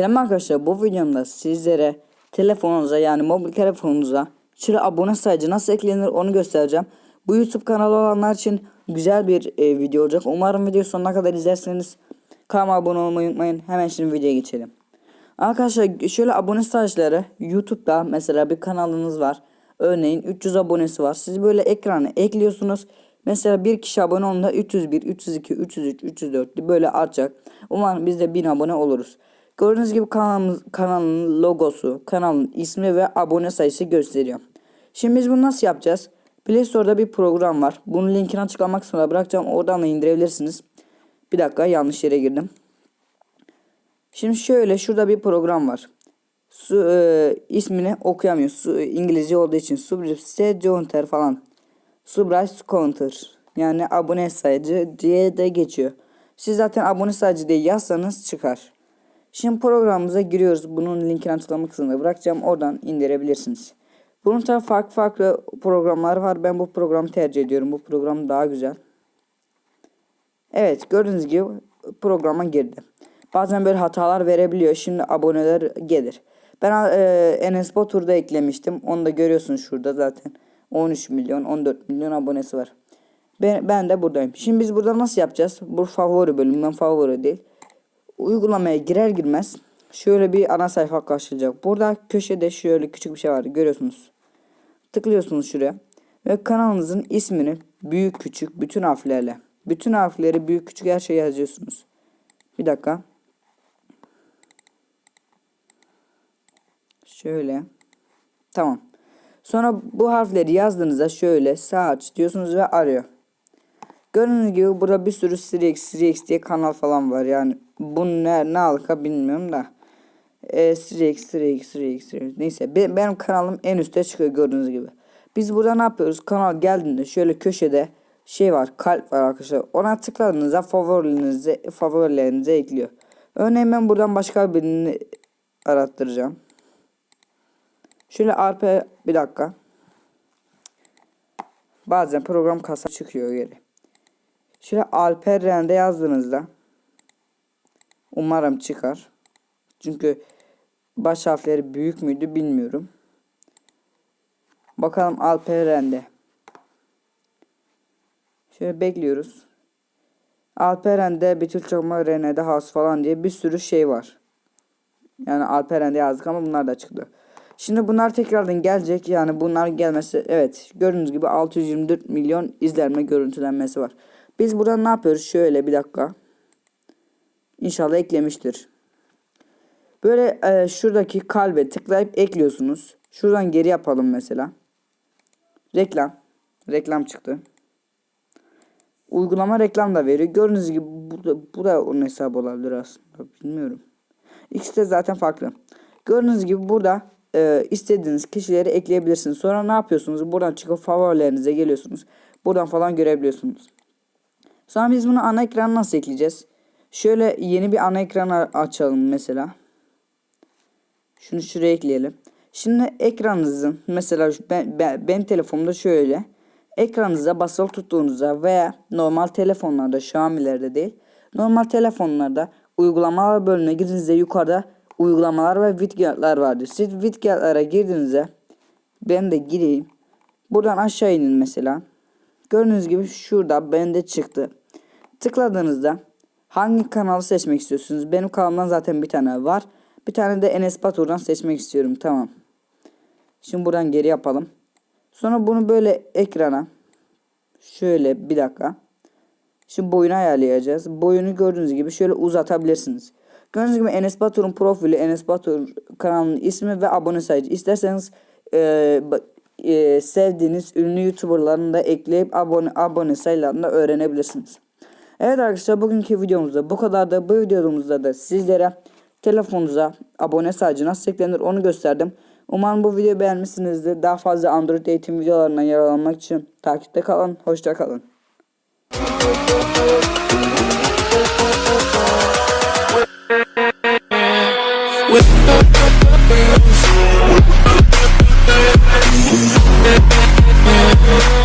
Selam arkadaşlar bu videomda sizlere telefonunuza yani mobil telefonunuza şöyle abone sayıcı nasıl eklenir onu göstereceğim. Bu YouTube kanalı olanlar için güzel bir e, video olacak. Umarım video sonuna kadar izlerseniz kanalıma abone olmayı unutmayın. Hemen şimdi videoya geçelim. Arkadaşlar şöyle abone sayıcıları YouTube'da mesela bir kanalınız var. Örneğin 300 abonesi var. Siz böyle ekrana ekliyorsunuz. Mesela bir kişi abone olduğunda 301, 302, 303, 304 böyle artacak. Umarım biz de 1000 abone oluruz. Gördüğünüz gibi kanalımız, kanalın logosu, kanalın ismi ve abone sayısı gösteriyor. Şimdi biz bunu nasıl yapacağız? Play Store'da bir program var. Bunun linkini açıklama kısmına bırakacağım. Oradan da indirebilirsiniz. Bir dakika yanlış yere girdim. Şimdi şöyle şurada bir program var. Su, e, ismini okuyamıyor. Su, İngilizce olduğu için Subscribe Counter falan. Subscribe Counter. Yani abone sayıcı diye de geçiyor. Siz zaten abone sayıcı diye yazsanız çıkar. Şimdi programımıza giriyoruz. Bunun linkini açıklama kısmına bırakacağım. Oradan indirebilirsiniz. Bunun tabi farklı farklı programlar var. Ben bu programı tercih ediyorum. Bu program daha güzel. Evet gördüğünüz gibi programa girdi. Bazen böyle hatalar verebiliyor. Şimdi aboneler gelir. Ben e, Enes Batur'da eklemiştim. Onu da görüyorsunuz şurada zaten. 13 milyon 14 milyon abonesi var. Ben, ben de buradayım. Şimdi biz burada nasıl yapacağız? Bu favori bölüm. Ben favori değil. Uygulamaya girer girmez şöyle bir ana sayfa karşılayacak. Burada köşede şöyle küçük bir şey var. Görüyorsunuz. Tıklıyorsunuz şuraya. Ve kanalınızın ismini büyük küçük bütün harflerle. Bütün harfleri büyük küçük her şeyi yazıyorsunuz. Bir dakika. Şöyle. Tamam. Sonra bu harfleri yazdığınızda şöyle sağ aç diyorsunuz ve arıyor. Gördüğünüz gibi burada bir sürü Sirix, Sirix diye kanal falan var. Yani bu ne, ne alaka bilmiyorum da. E, Sirix, Sirix, Sirix, Sirix. Neyse be, benim kanalım en üstte çıkıyor gördüğünüz gibi. Biz burada ne yapıyoruz? Kanal geldiğinde şöyle köşede şey var kalp var arkadaşlar. Ona tıkladığınızda favorilerinize, favorilerinize ekliyor. Örneğin ben buradan başka birini arattıracağım. Şöyle arpa bir dakika. Bazen program kasa çıkıyor geri. Şöyle Alper Rende yazdığınızda umarım çıkar. Çünkü baş harfleri büyük müydü bilmiyorum. Bakalım Alper Rende. Şöyle bekliyoruz. Alperen'de Betül Çakma Rene'de House falan diye bir sürü şey var. Yani Alperen'de yazdık ama bunlar da çıktı. Şimdi bunlar tekrardan gelecek. Yani bunlar gelmesi evet gördüğünüz gibi 624 milyon izlenme görüntülenmesi var. Biz burada ne yapıyoruz? Şöyle bir dakika. İnşallah eklemiştir. Böyle e, şuradaki kalbe tıklayıp ekliyorsunuz. Şuradan geri yapalım mesela. Reklam. Reklam çıktı. Uygulama reklam da veriyor. Gördüğünüz gibi bu da onun hesabı olabilir aslında. Bilmiyorum. İkisi de zaten farklı. Gördüğünüz gibi burada e, istediğiniz kişileri ekleyebilirsiniz. Sonra ne yapıyorsunuz? Buradan çıkıp favorilerinize geliyorsunuz. Buradan falan görebiliyorsunuz. Sonra biz bunu ana ekran nasıl ekleyeceğiz? Şöyle yeni bir ana ekran açalım mesela. Şunu şuraya ekleyelim. Şimdi ekranınızın mesela ben, ben, benim telefonumda şöyle. Ekranınıza basılı tuttuğunuzda veya normal telefonlarda Xiaomi'lerde değil. Normal telefonlarda uygulamalar bölümüne girdiğinizde yukarıda uygulamalar ve widgetler vardır. Siz widgetlere girdiğinizde ben de gireyim. Buradan aşağı inin mesela. Gördüğünüz gibi şurada bende çıktı. Tıkladığınızda hangi kanalı seçmek istiyorsunuz? Benim kanalımdan zaten bir tane var. Bir tane de Enes Batur'dan seçmek istiyorum. Tamam. Şimdi buradan geri yapalım. Sonra bunu böyle ekrana şöyle bir dakika. Şimdi boyunu ayarlayacağız. Boyunu gördüğünüz gibi şöyle uzatabilirsiniz. Gördüğünüz gibi Enes Batur'un profili, Enes Batur kanalının ismi ve abone sayıcı. İsterseniz e, e, sevdiğiniz ünlü YouTuber'larını da ekleyip abone abone sayılarını da öğrenebilirsiniz. Evet arkadaşlar bugünkü videomuzda bu kadar da bu videomuzda da sizlere telefonunuza abone sayıcı nasıl eklenir onu gösterdim. Umarım bu videoyu beğenmişsinizdir. Daha fazla Android eğitim videolarından yararlanmak için takipte kalın. Hoşça kalın. With